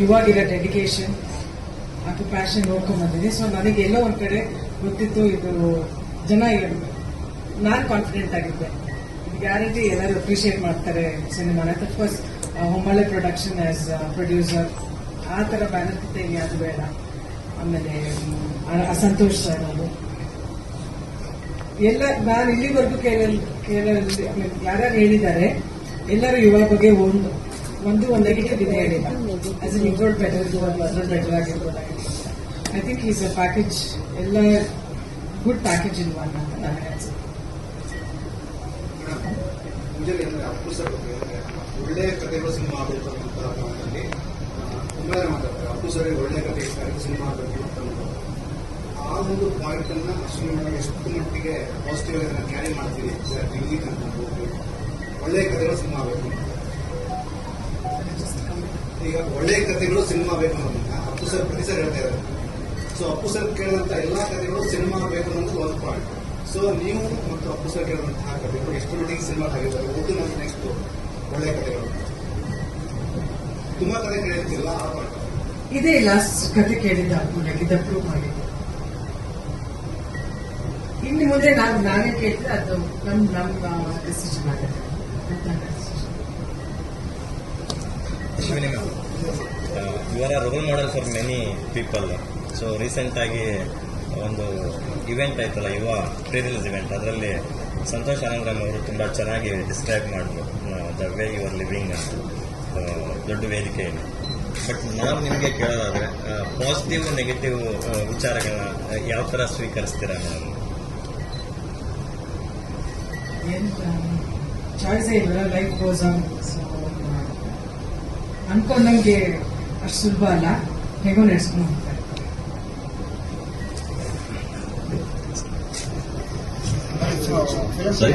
ಇವಾಗಿರೋ ಡೆಡಿಕೇಶನ್ ಮತ್ತು ಪ್ಯಾಷನ್ ನೋಡ್ಕೊಂಡ್ ಸೊ ನನಗೆ ಎಲ್ಲೋ ಒಂದ್ ಕಡೆ ಗೊತ್ತಿತ್ತು, ಇದು ಜನ ನಾನು ಕಾನ್ಫಿಡೆಂಟ್ ಆಗಿದ್ದೆ. ಗ್ಯಾರಂಟಿ ಎಲ್ಲರೂ ಅಪ್ರಿಷಿಯೇಟ್ ಮಾಡ್ತಾರೆ ಸಿನಿಮಾನ of course Hombale production as producer ಆ ಥರ ಬ್ಯಾನರ್ ಕಿತ್ತ ಯಾವುದು ಬೇಡ. ಆಮೇಲೆ ಅಸಂತೋಷ ಸರ್ ಅವರು. ಎಲ್ಲ, ನಾನು ಇಲ್ಲಿವರೆಗೂ ಕೇಳಲ್ ಕೇಳಲ್ಲಿ ಯಾರ್ಯಾರು ಹೇಳಿದ್ದಾರೆ, ಎಲ್ಲರೂ ಯುವ ಬಗ್ಗೆ ಒಂದು ಒಂದು ಒಂದು ನೆಗೆಟಿವ್ ಇದೆ ಹೇಳಿಲ್ಲ ಆಸ್ ಇನ್ ಇದ್ರೊಳ್ ಬೆಟರ್ ಒಂದು ಅದ್ರೊಳ್ better ಆಗಿರ್ಬೋದಾಗಿತ್ತು I think is a package ಎಲ್ಲ ಗುಡ್ ಪ್ಯಾಕೇಜ್ ಇನ್ ಒನ್ ಅಂತ ನನಗೆ ಅನ್ಸುತ್ತೆ ಸರ್ ಒಳ್ಳೆಯ ಕಥೆಗಳು ಸಿನಿಮಾ ಆಗಬೇಕು ತುಂಬಾ ಮಾತಾಡ್ತಾರೆ. ಅಪ್ಪು ಸರ್ ಒಳ್ಳೆ ಕಥೆ ಸಿನಿಮಾ ಆಗಬೇಕು ಅಂತ ಆ ಒಂದು ಪಾಯಿಂಟ್ ಅನ್ನ ಎಷ್ಟು ಮಟ್ಟಿಗೆ ಪಾಸಿಟಿವ್ ಆಗಿ ಕ್ಯಾರಿ ಮಾಡ್ತೀವಿ ಅನ್ಬೋದು. ಒಳ್ಳೆಯ ಕಥೆಗಳು ಸಿನಿಮಾ ಆಗಬೇಕು ಈಗ ಒಳ್ಳೆಯ ಕಥೆಗಳು ಸಿನಿಮಾ ಬೇಕು ಅನ್ನೋದನ್ನ ಅಪ್ಪು ಸರ್ ಪ್ರತಿ ಸರ್ ಹೇಳ್ತಾ ಇದ್ದಾರೆ. ಸೊ ಅಪ್ಪು ಸರ್ ಕೇಳಿದಂತ ಎಲ್ಲಾ ಕಥೆಗಳು ಸಿನಿಮಾ ಬೇಕು ಅನ್ನೋದು ಒಂದು ಪಾಯಿಂಟ್ ಸೊ ನೀವು ಮತ್ತು ಅಪ್ಪು ಸರ್ ಕೇಳಿದಂತಹ ಕಥೆಗಳು ಎಷ್ಟು ಮಟ್ಟಿಗೆ ಸಿನಿಮಾ ಆಗಿದ್ದಾರೆ ಓದು ನಮ್ಮ ನೆಕ್ಸ್ಟ್ ಒಳ್ಳೆಯ ಕಥೆಗಳು. ತುಂಬಾ ಕಥೆ ಕೇಳಿರ್ತಿಲ್ಲ ಆ ಪಾಯಿಂಟ್ ಇದೇ ಲಾಸ್ಟ್ ಕತೆ ಕೇಳಿದ್ದ ನನಗೆ ಅಪ್ರೂವ್ ಮಾಡಿದ್ದು. ಇನ್ನು ಮುಂದೆ ನಾನು, ನಾನೇ ಕೇಳಿದ್ರೆ ಅದು ನಮ್ ನಮ್ಮ ಡಿಸಿಷನ್ ಆಗುತ್ತೆ. Ashwini ma'am are role model for many people so ರೀಸೆಂಟಾಗಿ ಒಂದು ಇವೆಂಟ್ ಆಯ್ತಲ್ಲ ಯುವ ಪ್ರೀರಿಲೀಸ್ ಇವೆಂಟ್ ಅದರಲ್ಲಿ ಸಂತೋಷ್ ಆನಂದರಾಮ್ ಅವರು ತುಂಬ ಚೆನ್ನಾಗಿ ಡಿಸ್ಕ್ರೈಬ್ ಮಾಡಿದ್ರು ದ ವೇ ಯುವರ್ ಲಿವಿಂಗ್ ಅಂತ. ಆ, ದೊಡ್ಡ ವೇದಿಕೆಯಲ್ಲಿ ಬಟ್ ನಾವು ನಿಮಗೆ ಕೇಳೋದಾದರೆ ಪಾಸಿಟಿವ್ ನೆಗೆಟಿವ್ ವಿಚಾರಗಳನ್ನ ಯಾವ ಥರ ಸ್ವೀಕರಿಸ್ತೀರಾ ಮೇಡಮ್ ಏನು ಚಾಯ್ಸೇ ಇಲ್ಲ ಲೈಫ್ ಗೋಸ್ ಆನ್ ಸೊ ಅನ್ಕೊಂಡಂಗೆ ಅಷ್ಟು ಸುಲಭ ಅಲ್ಲ. ಹೇಗೋ ನಡೆಸ್ಕೊಂಡು ಹೋಗ್ತಾರೆ. ಸರಿ